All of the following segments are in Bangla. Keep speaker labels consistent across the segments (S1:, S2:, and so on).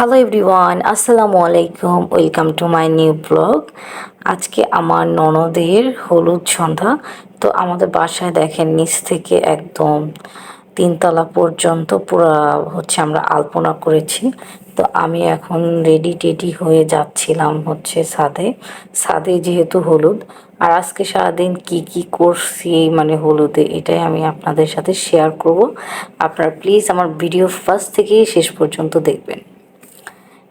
S1: হ্যালো এভরিওয়ান আসসালামু আলাইকুম welcome to my new blog আজকে আমার ননদের হলুদ সন্ধ্যা। তো আমাদের বাসায় দেখেন, নিচ থেকে একদম তিনতলা পর্যন্ত পুরো হচ্ছে আমরা আলপনা করেছি। তো আমি এখন রেডি টেডি হয়ে যাচ্ছিলাম হচ্ছে সাদে ছাদে যেহেতু হলুদ। আর আজকে সারাদিন কি কি করছি মানে হলুদে, এটাই আমি আপনাদের সাথে শেয়ার করব। আপনারা প্লিজ আমার ভিডিও ফার্স্ট থেকেই শেষ পর্যন্ত দেখবেন।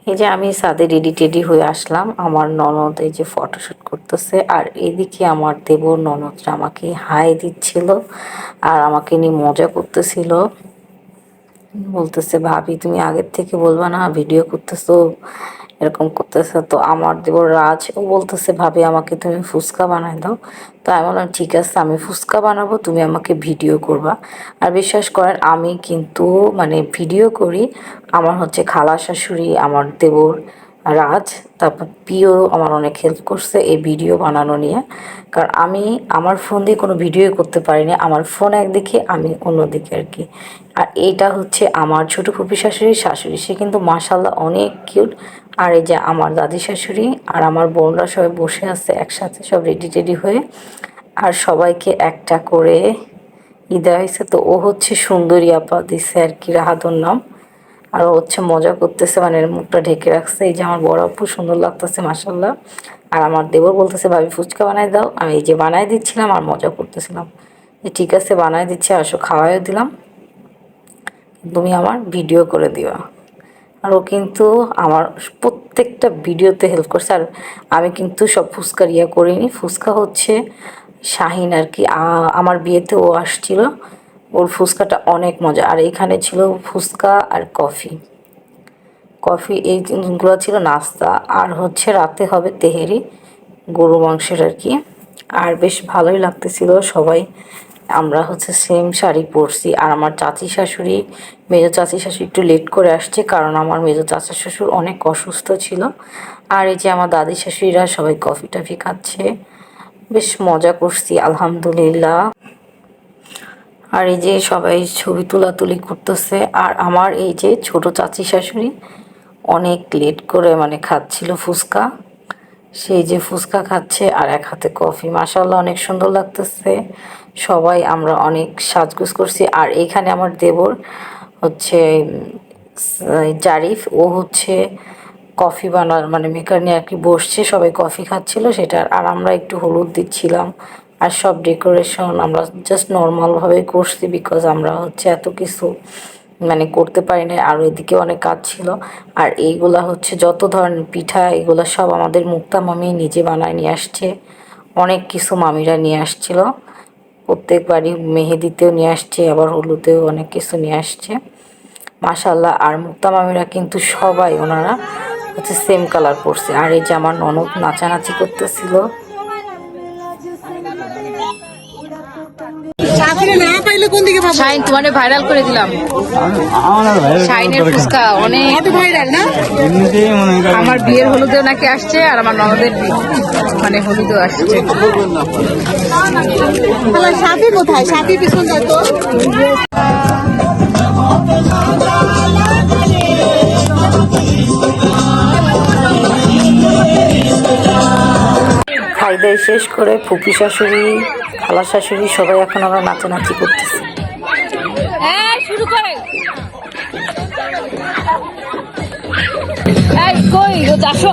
S1: এই যে আমি সাদে রেডি টেডি হয়ে আসলাম, আমার ননদ এই যে ফটোশ্যুট করতেছে, আর এদিকে আমার দেব ননদরা আমাকে হাই দিচ্ছিল আর আমাকে নিয়ে মজা করতেছিল। বলতেছে, ভাবি, তুমি আগের থেকে বলবা না, ভিডিও করতেছো। এরকম করতেছে। তো আমার দেব রাজ, ও বলতেছে, ভাবি, আমাকে তুমি ফুচকা বানাই দাও। তো আমি বললাম, ঠিক আছে, আমি ফুচকা বানাবো, তুমি আমাকে ভিডিও করবা। আর বিশ্বাস করেন, আমি কিন্তু মানে ভিডিও করি। আমার হচ্ছে খালা শাশুড়ি, আমার দেবর রাজ, তারপর পিও আমার অনেক হেল্প করছে এই ভিডিও বানানো নিয়ে। কারণ আমি আমার ফোন দিয়ে কোনো ভিডিও করতে পারিনি, আমার ফোন একদিকে আমি অন্যদিকে আর কি। আর এটা হচ্ছে আমার ছোটো ফুপি শাশুড়ি শাশুড়ি সে কিন্তু মাসাল্লাহ অনেক কিউট আর এই যে আমার দাদি শাশুড়ি আর আমার বোনরা সবাই বসে আছে একসাথে, সব রেডি টেডি হয়ে। আর সবাইকে একটা করে দেওয়া হয়েছে, তো ও হচ্ছে সুন্দরী আপা দিছে আর কি, রাহাদুর নাম। আর হচ্ছে মজা করতেছে মানে মুখটা ঢেকে রাখছে। এই যে আমার বড় আপু, সুন্দর লাগতেছে মাসাল্লাহ আর আমার দেবর বলতেছে, ভাবি, ফুচকা বানাই দাও। আমি এই যে বানাই দিচ্ছিলাম আর মজা করতেছিলাম। যে ঠিক আছে, বানাই দিচ্ছি আসো খাওয়াইও দিলাম। তুমি আমার ভিডিও করে দিবা। আর ও কিন্তু আমার প্রত্যেকটা ভিডিওতে হেল্প করছে। আর আমি কিন্তু সব ফুচকার ইয়ে করিনি। ফুচকা হচ্ছে শাহিন আর কি। আমার বিয়েতে ও আসছিল। ওর ফুচকাটা অনেক মজা। আর এখানে ছিল ফুচকা আর কফি। কফি এই জিনিসগুলো ছিল নাস্তা। আর হচ্ছে রাতে হবে তেহেরি, গরু মাংসের আর কি। আর বেশ ভালোই লাগতেছিল সবাই। আমরা হচ্ছে সেম শাড়ি পরছি। আর আমার চাচি শাশুড়ি, মেজো চাচি শাশুড়ি একটু লেট করে আসছে কারণ আমার মেজো চাচা শ্বশুর অনেক অসুস্থ ছিল। আর এই যে আমার দাদি শাশুড়িরা সবাই কফি টফি খাচ্ছে। বেশ মজা করছি, আলহামদুলিল্লাহ। আর এই যে সবাই ছবি তোলাতুলি করতেছে, আর আমার এই যে ছোট চাচি শাশুড়ি অনেক লেট করে মানে খাচ্ছিল ফুচকা। সেই যে ফুচকা খাচ্ছে আর এক হাতে কফি। মাসাল্লাহ অনেক সুন্দর লাগতেছে। সবাই আমরা অনেক সাজগুজ করছি। আর এইখানে আমার দেবর হচ্ছে জারিফ, ও হচ্ছে কফি বানার মানে মেকার নিয়ে আর কি বসছে। সবাই কফি খাচ্ছিল সেটা আর আমরা একটু হলুদ দিচ্ছিলাম। আর সব ডেকোরেশন আমরা জাস্ট নর্মালভাবেই করছি বিকজ আমরা হচ্ছে এত কিছু মানে করতে পারি না আর এদিকে অনেক কাজ ছিল। আর এইগুলা হচ্ছে যত ধরনের পিঠা এগুলা সব আমাদের মুক্তা মামি নিজে বানায় নিয়ে আসছে। অনেক কিছু মামিরা নিয়ে আসছিল। প্রত্যেকবারই মেহেদিতেও নিয়ে আসছে, আবার হলুদেও অনেক কিছু নিয়ে আসছে। মাশাল্লাহ আর মুক্তা মামিরা কিন্তু সবাই ওনারা হচ্ছে সেম কালার পরছে। আর এই যে আমার ননদ নাচানাচি করতেছিল
S2: চাকরি না পাইলে কোন দিকে পাবো
S3: শাইন তোমারে ভাইরাল করে দিলাম। শাইনের ফুচকা অনেক
S2: ভাইরাল না?
S3: আমার বিয়ের হলুদেও নাকি আসছে আর আমার ননদের মানে হলুদেও আসছে।
S2: সাথী কোথায়? সাথে পিছন যায়
S1: খাই দাই শেষ করে ফুপি শাশুড়ি, খালা শাশুড়ি সবাই এখন আমরা নাচানাচি করতেছি।
S3: শুরু কই? আসো।